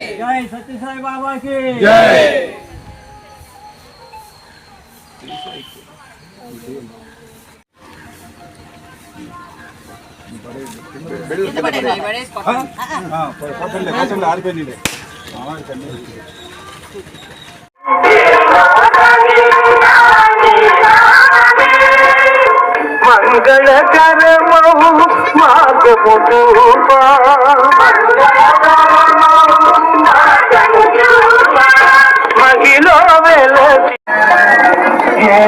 జై సత్యసాయి బాబాకి జై ఆరిపోయింది మంగళకరమౌ మాకు చూపా మహిళ వెలసి ఏ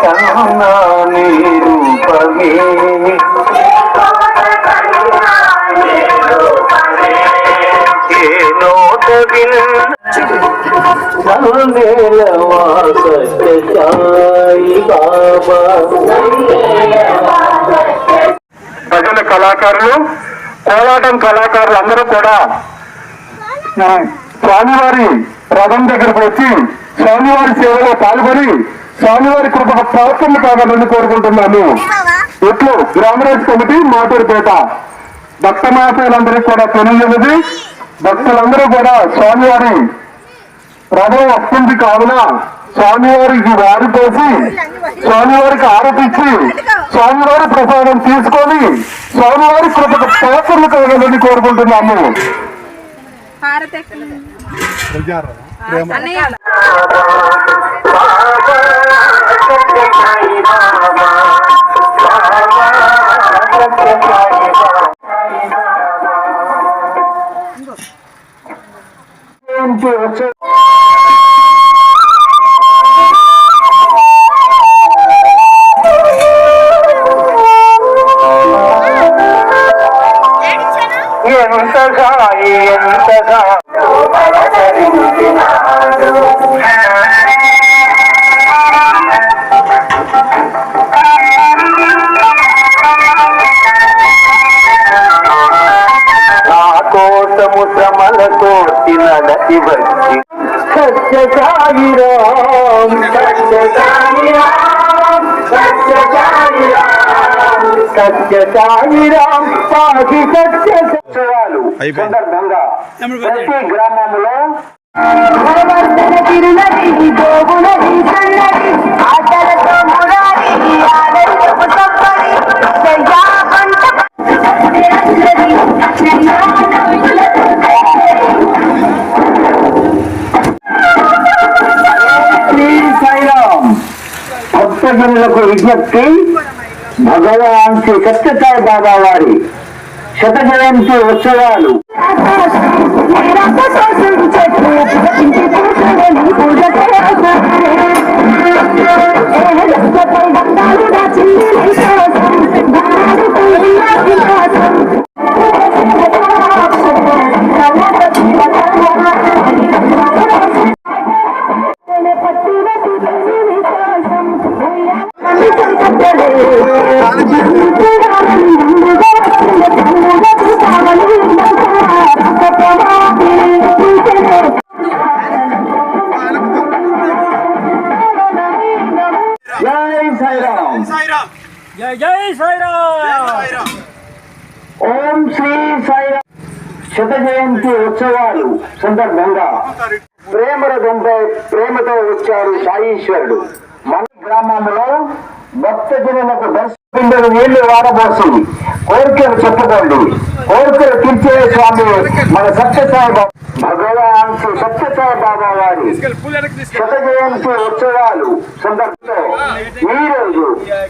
కన్నా నీ ఏ నోట విన్న సాయి బాబా ప్రజల కళాకారులు కోలాటం కళాకారులు అందరూ కూడా స్వామివారి రథం దగ్గరకు వచ్చి స్వామివారి సేవలో పాల్గొని స్వామివారి కృప ప్రవర్తనలు కావాలని కోరుకుంటున్నాను. ఇట్లు గ్రామరాజ్ కమిటీ మాటూరుపేట. భక్త మహాశయులందరికీ కూడా తెలియజేది భక్తులందరూ కూడా స్వామివారి రథం వస్తుంది కావున స్వామివారికి వారి పోసి స్వామివారికి ఆరోపించి స్వామివారి ప్రసాదం తీసుకొని స్వామివారి కృపకు పాత్రలు కలగాలని కోరుకుంటున్నాము. అన్నయ్య. సాయిరాం సత్య సందర్భంగా ప్రతి గ్రామంలో తిరునది గోగులది సన్నది ఆటలతో మురారి పంట విజ్ఞప్తి భగవాన్ శ్రీ సత్యసాయి బాబా వారి శత జయంతి ఉత్సవాలు సందర్భంగా ప్రేమరథంపై ప్రేమతో వచ్చారు సాయీశ్వరుడు. మన గ్రామంలో భక్తజనులకు దర్శపిండలు నీళ్ళు వాడబోసి కోరికలు చెప్పుకోండి. కోరికలు తీర్చే స్వామి మన సత్యసాయి బాబా భగవాన్ శ్రీ సత్యసాయి బాబా వారి శత జయంతి ఉత్సవాలు సందర్భంలో ఈ రోజు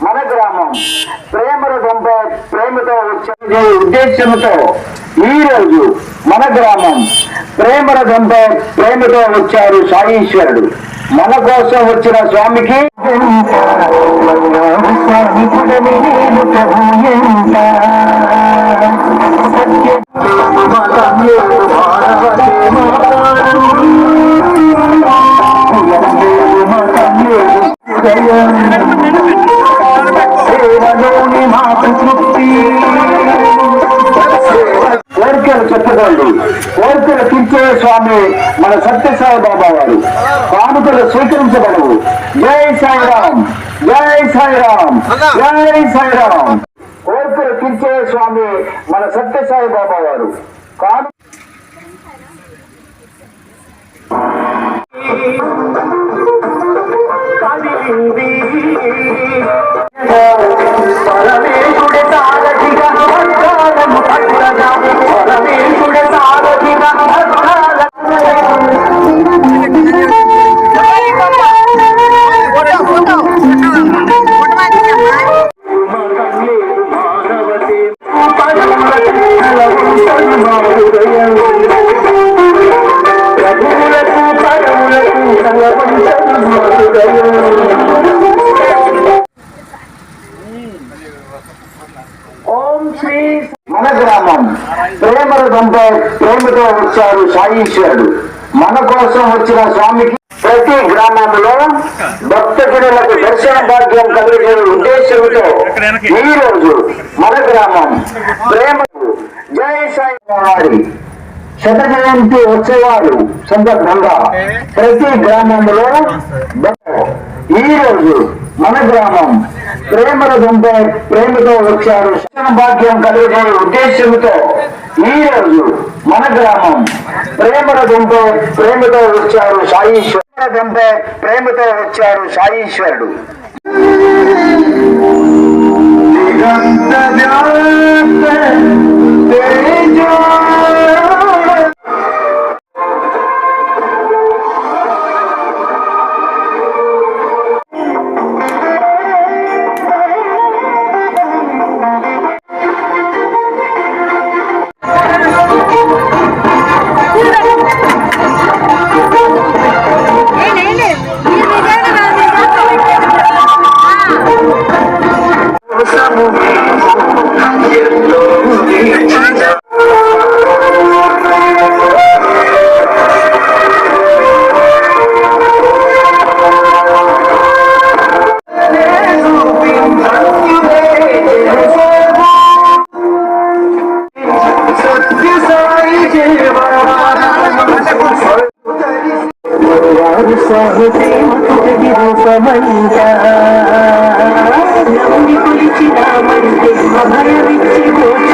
మన గ్రామం ప్రేమరథంపై ప్రేమతో వచ్చే ఉద్దేశంతో ఈ రోజు మన గ్రామం ప్రేమరథంపై ప్రేమతో వచ్చారు సాయీశ్వరుడు. మన కోసం వచ్చిన స్వామికి సేవలోని కోరుకోండి కోరికల తీర్చే స్వామి మన సత్యసాయి బాబా వారు కానుకలు స్వీకరించబడవు. జై సాయిరామ్ జై సాయిరామ్ జై సాయిరామ్. కోరికల తీర్చే స్వామి మన సత్యసాయి బాబా వారు కాను ప్రేమదంపై ప్రేమతో వచ్చారు సాయించాడు మన కోసం వచ్చిన స్వామికి ప్రతి గ్రామంలో భక్తజనులకు దర్శన భాగ్యం కలిగే ఉద్దేశంతో ఈ రోజు మన గ్రామం ప్రేమకు జై సాయి శత జయంతి ఉత్సవాలు సందర్భంగా ప్రతి గ్రామంలో ఈ రోజు మన గ్రామం ప్రేమల దుంపై ప్రేమతో వచ్చారు. శిక్షణ భాగ్యం కలిగే ఉద్దేశంతో ఈ రోజు మన గ్రామం ప్రేమల దుంపై ప్రేమతో వచ్చారు సాయీశ్వరుడు దుంపై ప్రేమతో వచ్చారు సాయీశ్వరుడు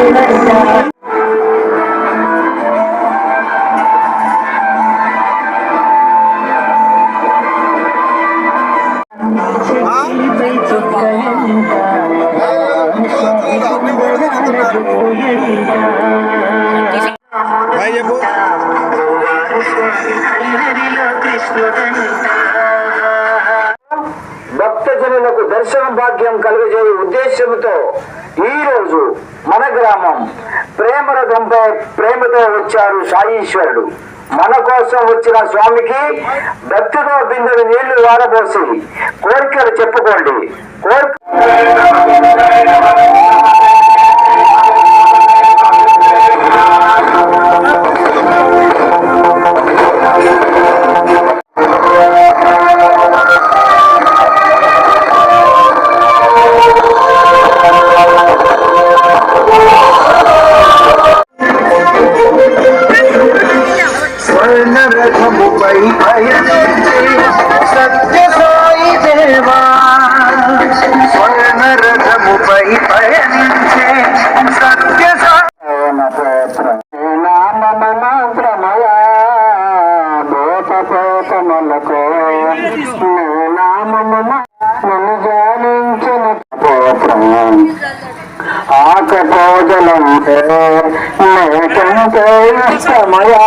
భక్తజనులకు ఈశ్వరుడు మన కోసం వచ్చిన స్వామికి భక్తితో బిందెలు నీళ్ళు వారబోసి కోరికలు చెప్పుకోండి. కోరిక స్వర్ణరథముపై పయనించే సత్య సాయి దేవా స్వర్ణరథముపై పయనించే సత్య నామమాత్రమయా నన్ను జానించిన పోత్రం ఆకపోదలం మేకంటే సమయా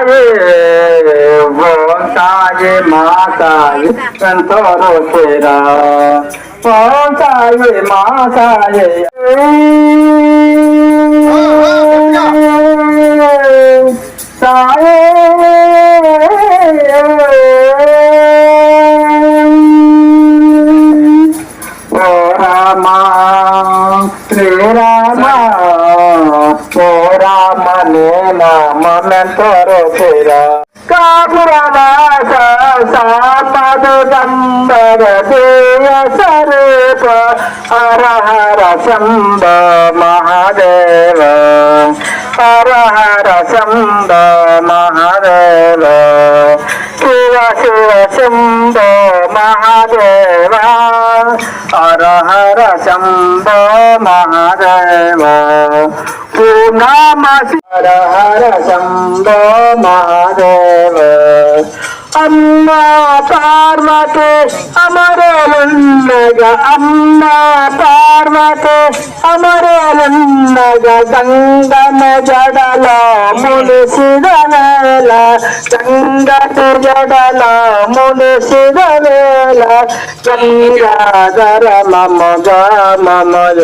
మాతాయే ఓంతాయే మాతాయే సంతోరో తేరా ఓంతాయే మాతాయే సాయే దంబర దేయ సరూప హర హర శంభ మహాదేవ హర హర శంభ మహాదేవ శివ శివ శంభ మహాదేవ హర హర శంభ మహాదేవ పూర్ణమ హర హర శంభ మహాదేవ అమ్మ పార్వతి అమరేలున్నగ అమ్మ పార్వతి అమరేలున్నగ గంగన జడల మునిసిద వేళ గంగటి జడల మునిసిద వేళ గంగాధర మమ మమయ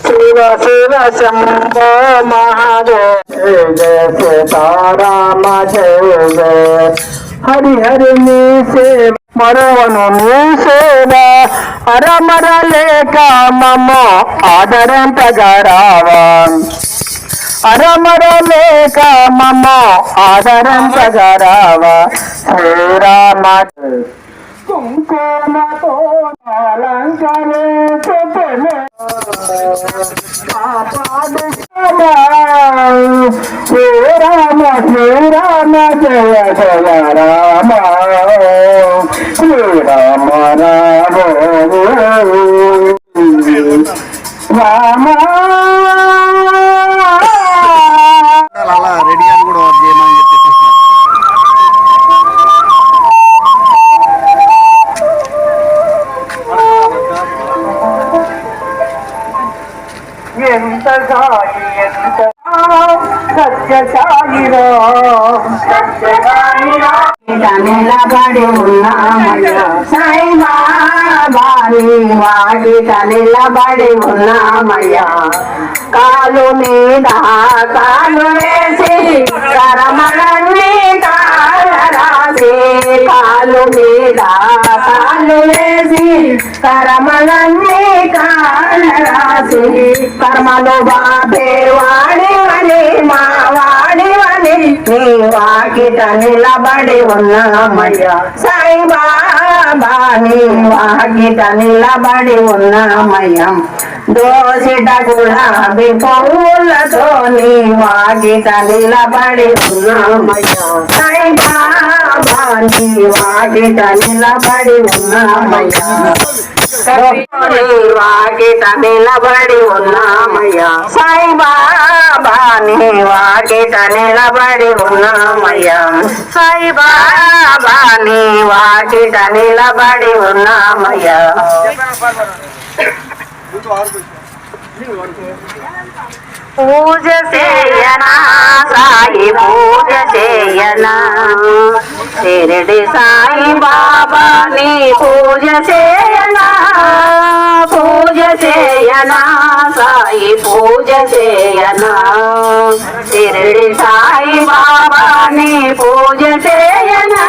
శివ శివ శంభో మహాదేవ జయ సీతారామ జయ జయ హరిహరి నీ నీసే మరవను నీసేన అరమర లేక మమ ఆదరంతగా రావా. అరమర లేక మమ ఆదరంతగా రావా. శ్రీరామ కుంకుమతో అలంకరించుకునే కాపాడు శ్రీరామ శ్రీరామ జయ జయ రామ శ్రీరామ రామ రామ ఎంత సాయి ఎంత సత్య నిలబడి ఉన్నామయ్యా నిలబడి ఉన్నామయ్యా కాలు మీద కాలు వేసి కరమణి కాలరాసి కాలు మీద కాలు వేసి కర్మలన్నీ కాళ్ళ రాసి కర్మలు బాబే వాడి మరి మావా వాడివని నీ వాకిట నిలబడి ఉన్నామయ్యా. సాయి బాబా నీ వాకిట నిలబడి ఉన్నామయ్యా. దోసిట గులాబి పౌలతో నీ వాకిట నిలబడి ఉన్నామయ్యా. సాయి బాబా నీ వాకిట నిలబడి ఉన్నామయ్యా. వాకిట నిలబడి ఉన్నామయ్యా సాయి బాబా నీ వాకిట నిలబడి ఉన్నామయ్యా. సాయి బాబా నీ వాకిట నిలబడి ఉన్నామయ్యా పూజ చేయనా సాయి పూజ చేయనా? షిరిడి సాయి బాబా నీ పూజ చేయనా? పూజ చేయనా సాయి పూజ చేయనా? షిరిడి సాయి బాబా నీ పూజ చేయనా?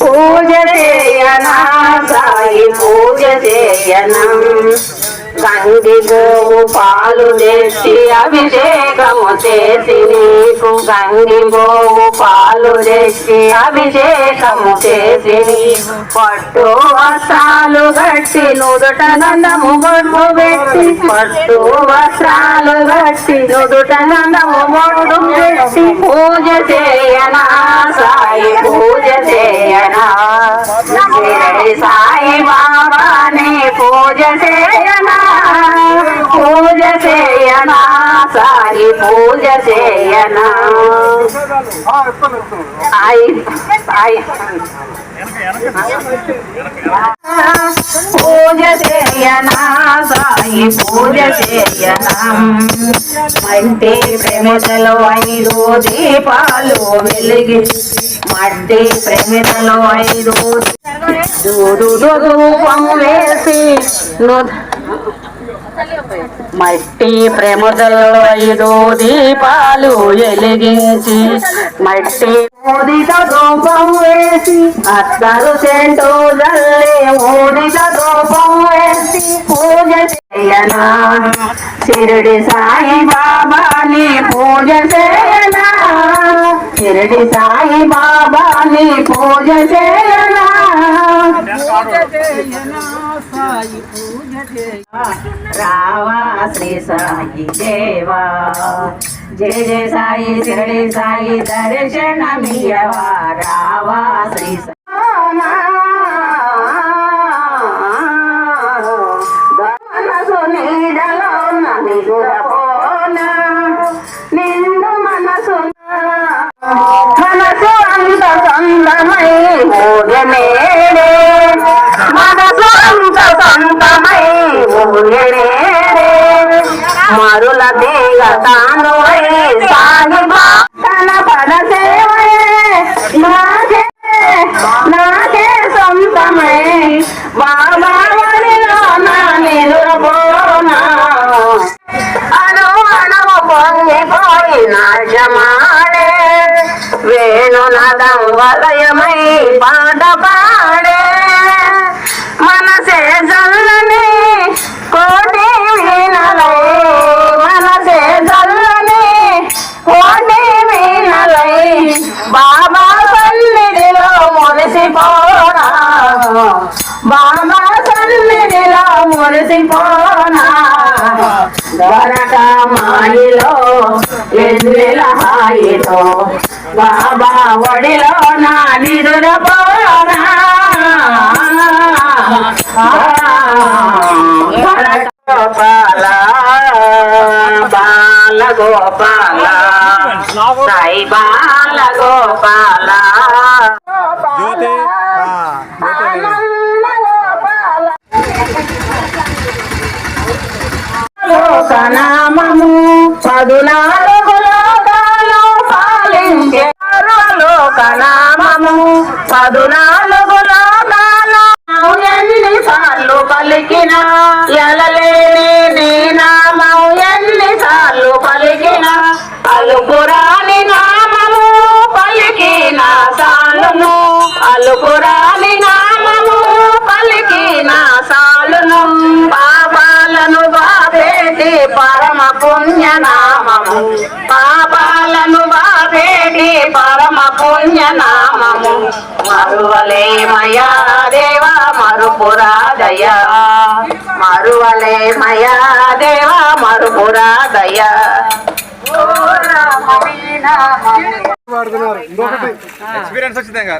పూజ చేయనా సాయి పూజ చేయనా? గంగి గోవు పాలు తెచ్చి అభిషేకము చేసి నీకు గంగి గోవు పాలు తెచ్చి అభిషేకము చేసి పట్టు వస్త్రాలు గట్టి నుదుట నందము బొట్టు పెట్టి. పట్టు వస్త్రాలు గట్టి నుదుట నందము బొట్టు పెట్టి. పూజ చేయనా సాయి పూజ చేయనా? సాయి బాబాని పూజ చేయనా? పూజ చేయనా? పూజ చేయనా? సాయి పూజ చేయనా? సాయి పూజ చేయనా మంటి ప్రేమితలో ఐదు దీపాలు వెలిగి మట్టి ప్రేమితలో ఐదు దూడు రూపం వేసి మట్టి ప్రముదలో ఐదు దీపాలు వెలిగించి మట్టి ఊదిత రూపం వేసి అత్తరు చెంటు జల్లి ఊదిత రూపం వేసి పూజ చేయనా? షిరిడి సాయి బాబాని పూజ చేయనా? షిరిడి సాయి బాబాని పూజ చేయనా? పూజ చేయనా సాయి పూజ రావా శ్రీ సాయి దేవా. జయ జయ సాయి షిరిడి సాయి దర్శనమియవా రావా శ్రీ తాను తన పద సేవయే నాకే నాకే సొంతమై. బాబా నా అను పొంగిపోయి నాశమాడే వలయమై పాట పాడే. మనసే జల్లని మురిసిపోనా? దొరక మాయిలో ఎద్దుల హాయిలో బాబా ఒడిలో నా నిదుర పోనా? గోపాల బాల గోపాల సాయి బాల గోపాల జ్యోతి. లోకనామము పదునాలుగు లోకాలు పాలించే లోకనామము పదునాలుగు మరువలేమయా దేవా మరుపురాదయా మరువలేమయా దేవా మరుపురాదయా ఎక్స్పీరియన్స్ వచ్చింది ఇంకా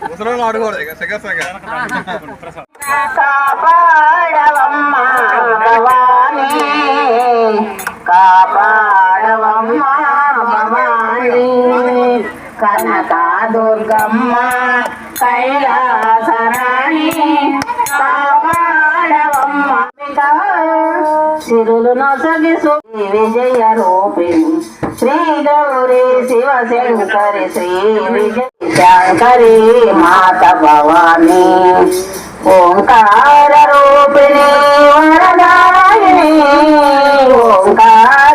ముసలి ఆడుకోవాలి ఇక కాపాడవమ్మ. కనక దుర్గమ్మ కైలాసరాణి సిరులు నొసగి శ్రీ విజయ రూపిణి. శ్రీ గౌరీ శివ శంకరి శ్రీ విజయ శంకరి మాత భవాని. ఓంకార రూపిణి వరదాయిని. ఓంకార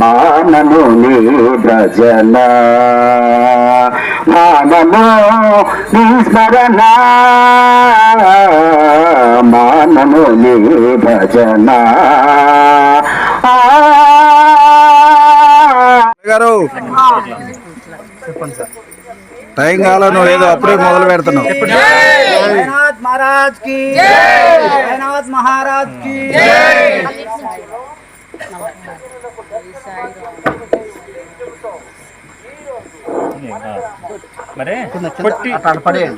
మానను నీ భజన. మానను నీ స్మరణ మానను నీ భజన ఆ గారు టైం కాల నువ్వు ఏదో అప్పుడే మొదలు పెడుతున్నావు. మహారాజ్ మహారాజ్కి కొట్టి. వదిలేండి ఏది అది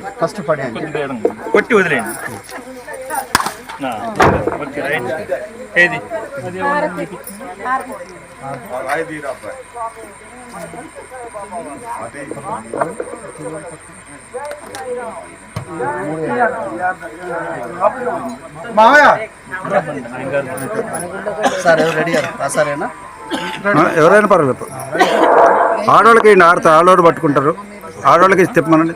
కొట్టి వదిలేయండి. Okay right. సార్ ఎవరు రెడీ సరేనా? ఎవరైనా పర్వాలేదు. ఆడవాళ్ళకి ఆడతా ఆడవాళ్ళు పట్టుకుంటారు. ఆడవాళ్ళకి ఇస్తే తిప్పమనండి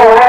ఓం